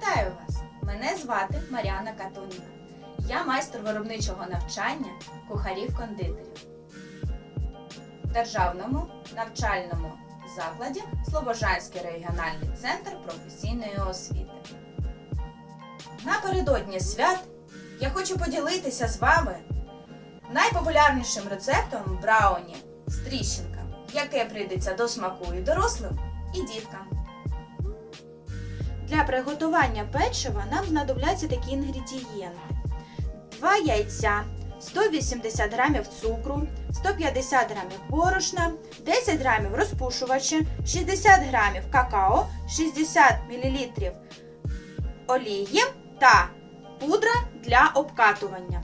Вітаю вас! Мене звати Маріана Катуніна. Я майстер виробничого навчання кухарів-кондитерів. В державному навчальному закладі Слобожанський регіональний центр професійної освіти. Напередодні свят я хочу поділитися з вами найпопулярнішим рецептом брауні з тріщинками, яке прийдеться до смаку і дорослим, і діткам. Для приготування печива нам знадобляться такі інгредієнти: 2 яйця, 180 грамів цукру, 150 грамів борошна, 10 грамів розпушувача, 60 грамів какао, 60 мл олії та пудра для обкатування.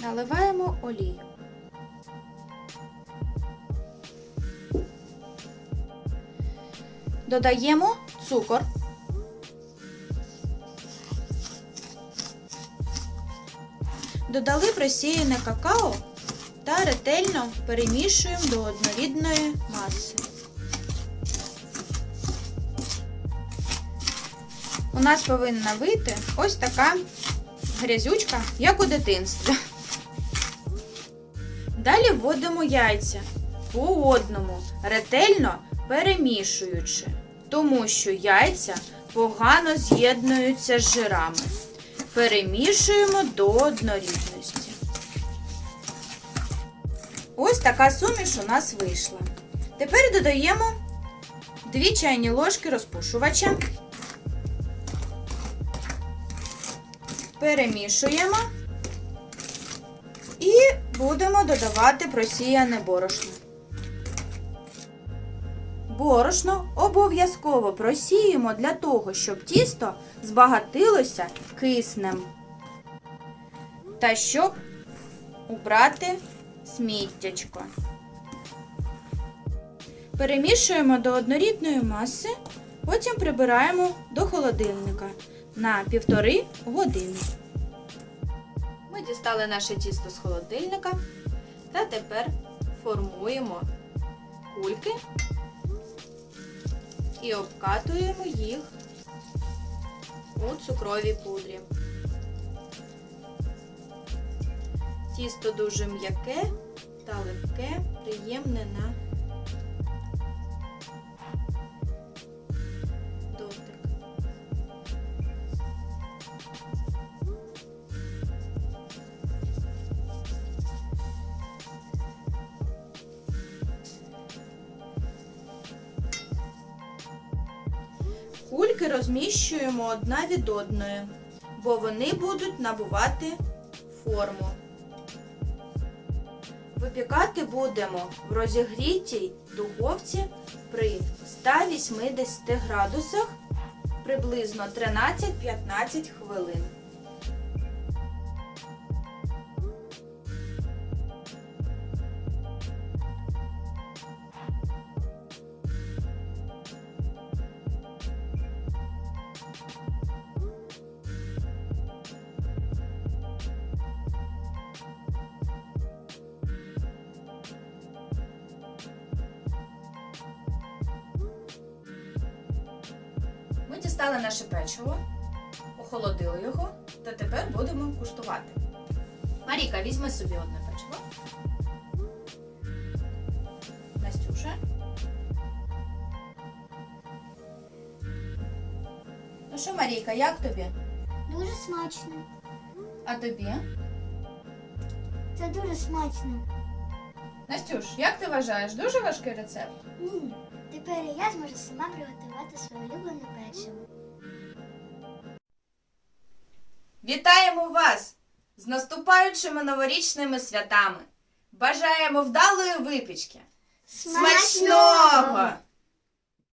Наливаємо олію. Додаємо цукор. Додали просіяне какао та ретельно перемішуємо до однорідної маси. У нас повинна вийти ось така грязючка, як у дитинстві. Далі вводимо яйця по одному, ретельно перемішуючи, тому що яйця погано з'єднуються з жирами. Перемішуємо до однорідності. Ось така суміш у нас вийшла. Тепер додаємо 2 чайні ложки розпушувача. Перемішуємо і будемо додавати просіяне борошно. Борошно обов'язково просіємо для того, щоб тісто збагатилося киснем. Та щоб убрати сміттячко. Перемішуємо до однорідної маси, потім прибираємо до холодильника на півтори години. Ми дістали наше тісто з холодильника та тепер формуємо кульки і обкатуємо їх у цукровій пудрі. Тісто дуже м'яке та легке, приємне на Кульки розміщуємо одна від одної, бо вони будуть набувати форму. Випікати будемо в розігрітій духовці при 180 градусах приблизно 13-15 хвилин. Дістали наше печиво, охолодили його, та тепер будемо куштувати. Маріка, візьми собі одне печиво. Настюша. Ну що, Марійка, як тобі? Дуже смачно. А тобі? Це дуже смачно. Настюш, як ти вважаєш, дуже важкий рецепт? Ні. Тепер і я зможу сама приготувати своє улюблене печиво. Вітаємо вас з наступаючими новорічними святами! Бажаємо вдалої випічки! Смачного!